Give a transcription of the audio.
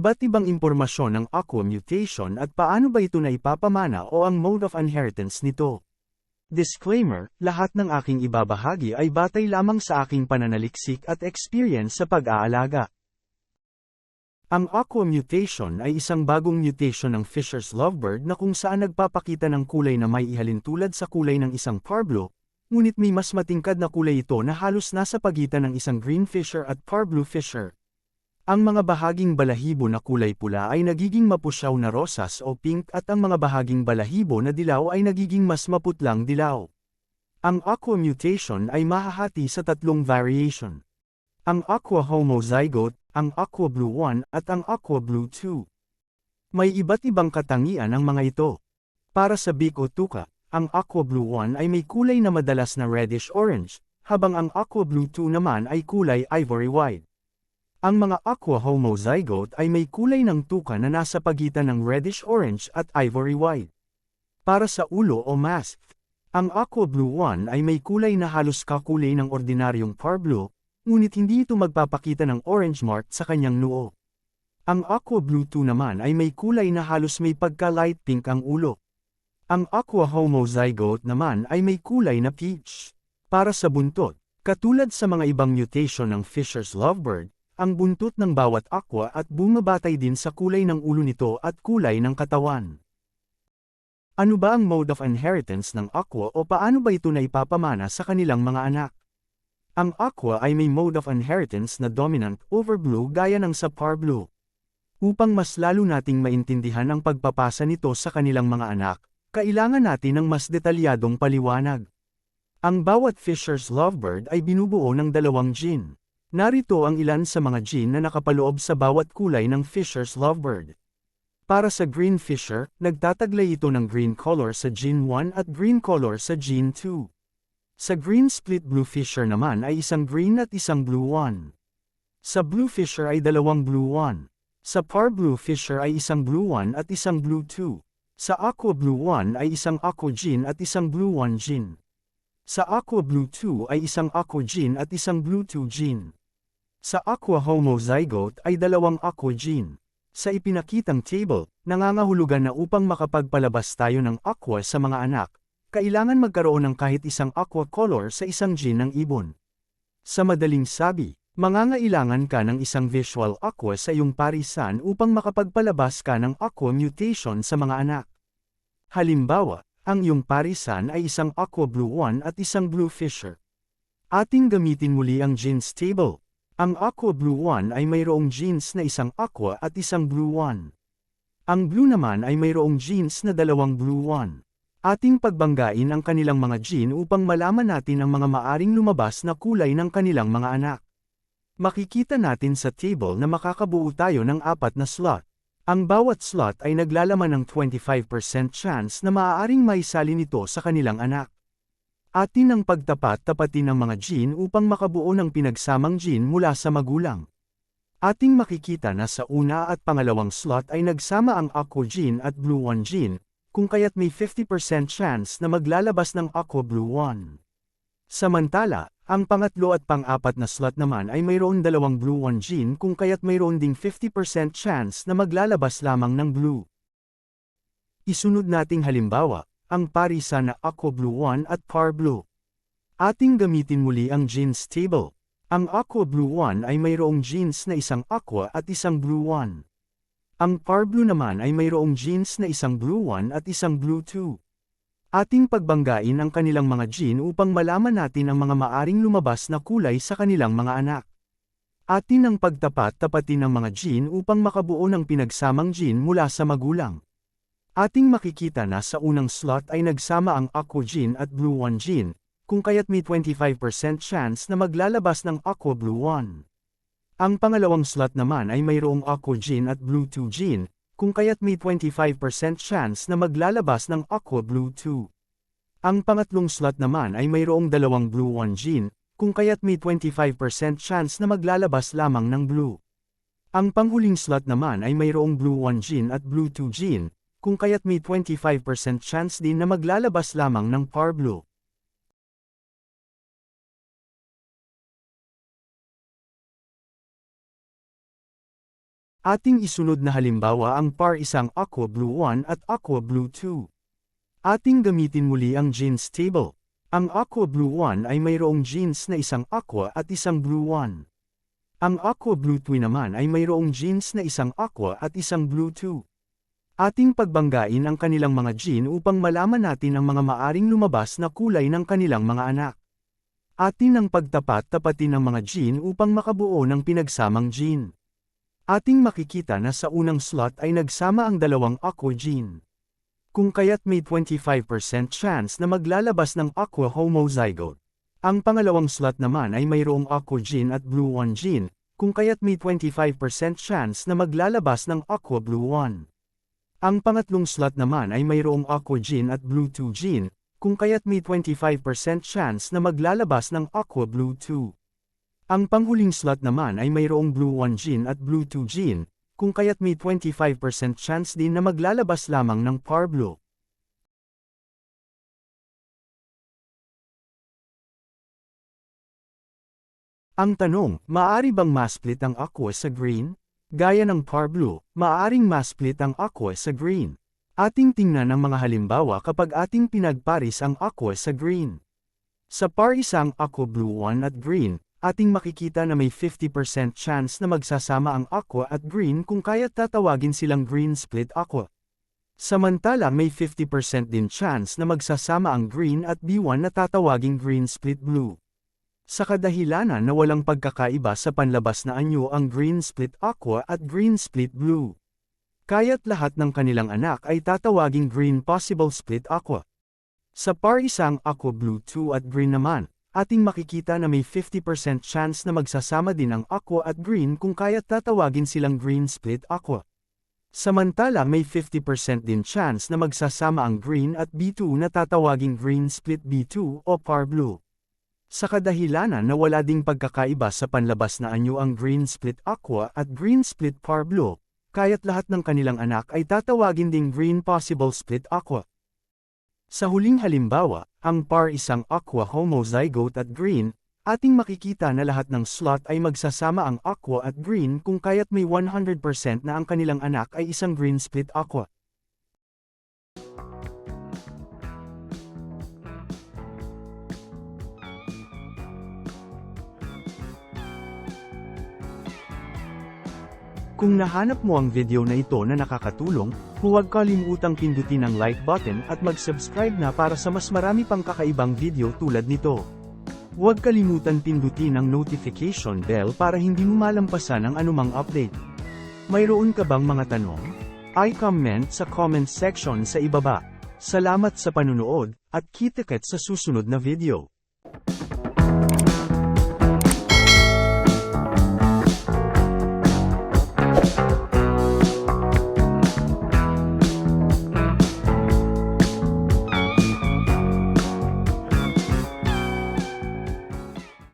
iba't ibang impormasyon ng aqua mutation at paano ba ito na ipapamana o ang mode of inheritance nito. Disclaimer, lahat ng aking ibabahagi ay batay lamang sa aking pananaliksik at experience sa pag-aalaga. Ang aqua mutation ay isang bagong mutation ng Fisher's lovebird na kung saan nagpapakita ng kulay na may ihalin tulad sa kulay ng isang parblo, ngunit may mas matingkad na kulay ito na halos nasa pagitan ng isang green fisher at parblue fisher. Ang mga bahaging balahibo na kulay pula ay nagiging mapusyaw na rosas o pink at ang mga bahaging balahibo na dilaw ay nagiging mas maputlang dilaw. Ang aqua mutation ay mahahati sa tatlong variation. Ang aqua homozygote, ang aqua blue 1 at ang aqua blue 2. May iba't ibang katangian ang mga ito. Para sa beak o tuka, ang aqua blue 1 ay may kulay na madalas na reddish-orange, habang ang aqua blue 2 naman ay kulay ivory white. Ang mga aqua homozygote ay may kulay ng tuka na nasa pagitan ng reddish-orange at ivory white. Para sa ulo o mask, ang aqua blue 1 ay may kulay na halos kakulay ng ordinaryong parblue, ngunit hindi ito magpapakita ng orange mark sa kanyang noo. Ang aqua blue 2 naman ay may kulay na halos may pagka-light pink ang ulo. Ang aqua homozygote naman ay may kulay na peach. Para sa buntot, katulad sa mga ibang mutation ng Fisher's lovebird, ang buntot ng bawat aqua at bumabatay din sa kulay ng ulo nito at kulay ng katawan. Ano ba ang mode of inheritance ng aqua o paano ba ito na ipapamana sa kanilang mga anak? Ang aqua ay may mode of inheritance na dominant over blue gaya ng sa par blue. Upang mas lalo nating maintindihan ang pagpapasa nito sa kanilang mga anak, kailangan natin ng mas detalyadong paliwanag. Ang bawat Fisher's lovebird ay binubuo ng dalawang gene. Narito ang ilan sa mga gene na nakapaloob sa bawat kulay ng Fisher's lovebird. Para sa green fisher, nagtataglay ito ng green color sa gene 1 at green color sa gene 2. Sa green split blue fisher naman ay isang green at isang blue 1. Sa blue fisher ay dalawang blue 1. Sa par blue fisher ay isang blue 1 at isang blue 2. Sa aqua blue 1 ay isang aqua gene at isang blue 1 gene. Sa aqua blue 2 ay isang aqua gene at isang blue 2 gene. Sa aqua homozygote ay dalawang aqua gene. Sa ipinakitang table, nangangahulugan na upang makapagpalabas tayo ng aqua sa mga anak, kailangan magkaroon ng kahit isang aqua color sa isang gene ng ibon. Sa madaling sabi, mangangailangan ka ng isang visual aqua sa iyong parisan upang makapagpalabas ka ng aqua mutation sa mga anak. Halimbawa, ang iyong parisan ay isang aqua blue 1 at isang blue fisher. Ating gamitin muli ang genes table. Ang aqua blue 1 ay mayroong genes na isang aqua at isang blue 1. Ang blue naman ay mayroong genes na dalawang blue 1. Ating pagbanggain ang kanilang mga gene upang malaman natin ang mga maaring lumabas na kulay ng kanilang mga anak. Makikita natin sa table na makakabuo tayo ng apat na slot. Ang bawat slot ay naglalaman ng 25% chance na maaaring maisalin ito sa kanilang anak. Atin ang pagtapat-tapatin ng mga gene upang makabuo ng pinagsamang gene mula sa magulang. Ating makikita na sa una at pangalawang slot ay nagsama ang aqua gene at blue 1 gene, kung kaya't may 50% chance na maglalabas ng aqua blue 1. Samantala, ang pangatlo at pang-apat na slot naman ay mayroon dalawang blue 1 gene kung kaya't mayroon ding 50% chance na maglalabas lamang ng blue. Isunod nating halimbawa, ang parisa na Aqua Blue 1 at Par Blue. Ating gamitin muli ang genes table. Ang Aqua Blue 1 ay mayroong genes na isang Aqua at isang Blue 1. Ang Par Blue naman ay mayroong genes na isang Blue 1 at isang Blue 2. Ating pagbanggain ang kanilang mga gene upang malaman natin ang mga maaring lumabas na kulay sa kanilang mga anak. Atin ang pagtapat-tapatin ng mga gene upang makabuo ng pinagsamang gene mula sa magulang. Ating makikita na sa unang slot ay nagsama ang aqua gene at blue 1 gene, kung kaya't may 25% chance na maglalabas ng aqua blue 1. Ang pangalawang slot naman ay mayroong aqua gene at blue 2 gene, kung kaya't may 25% chance na maglalabas ng aqua blue 2. Ang pangatlong slot naman ay mayroong dalawang blue 1 gene, kung kaya't may 25% chance na maglalabas lamang ng blue. Ang panghuling slot naman ay mayroong blue 1 gene at blue 2 gene, kung kaya't may 25% chance din na maglalabas lamang ng par blue. Ating isunod na halimbawa ang par isang Aqua Blue 1 at Aqua Blue 2. Ating gamitin muli ang genes table. Ang Aqua Blue 1 ay mayroong genes na isang Aqua at isang Blue 1. Ang Aqua Blue 2 naman ay mayroong genes na isang Aqua at isang Blue 2. Ating pagbanggain ang kanilang mga gene upang malaman natin ang mga maaring lumabas na kulay ng kanilang mga anak. Atin ang pagtapat-tapatin ng mga gene upang makabuo ng pinagsamang gene. Ating makikita na sa unang slot ay nagsama ang dalawang aqua gene. Kung kaya't may 25% chance na maglalabas ng aqua homozygote. Ang pangalawang slot naman ay mayroong aqua gene at blue 1 gene, kung kaya't may 25% chance na maglalabas ng aqua blue 1. Ang pangatlong slot naman ay mayroong aqua gene at blue 2 gene, kung kaya't may 25% chance na maglalabas ng aqua blue 2. Ang panghuling slot naman ay mayroong blue 1 gene at blue 2 gene, kung kaya't may 25% chance din na maglalabas lamang ng par blue. Ang tanong, maaari bang masplit ang aqua sa green? Gaya ng par blue, maaaring masplit ang aqua sa green. Ating tingnan ang mga halimbawa kapag ating pinagparis ang aqua sa green. Sa par isang aqua blue 1 at green, ating makikita na may 50% chance na magsasama ang aqua at green kung kaya tatawagin silang green split aqua. Samantala may 50% din chance na magsasama ang green at B1 na tatawaging green split blue. Sa kadahilanan na walang pagkakaiba sa panlabas na anyo ang green split aqua at green split blue. Kaya't lahat ng kanilang anak ay tatawaging green possible split aqua. Sa par isang aqua blue 2 at green naman, ating makikita na may 50% chance na magsasama din ang aqua at green kung kaya't tatawagin silang green split aqua. Samantala may 50% din chance na magsasama ang green at B2 na tatawaging green split B2 o par blue. Sa kadahilanan na wala ding pagkakaiba sa panlabas na anyo ang green split aqua at green split par blue, kaya't lahat ng kanilang anak ay tatawagin ding green possible split aqua. Sa huling halimbawa, ang par isang aqua homozygote at green, ating makikita na lahat ng slot ay magsasama ang aqua at green kung kaya't may 100% na ang kanilang anak ay isang green split aqua. Kung nahanap mo ang video na ito na nakakatulong, huwag kalimutang pindutin ang like button at mag-subscribe na para sa mas marami pang kakaibang video tulad nito. Huwag kalimutan pindutin ang notification bell para hindi mo malampasan ang anumang update. Mayroon ka bang mga tanong? I-comment sa comment section sa ibaba. Salamat sa panunood, at kita-kits sa susunod na video.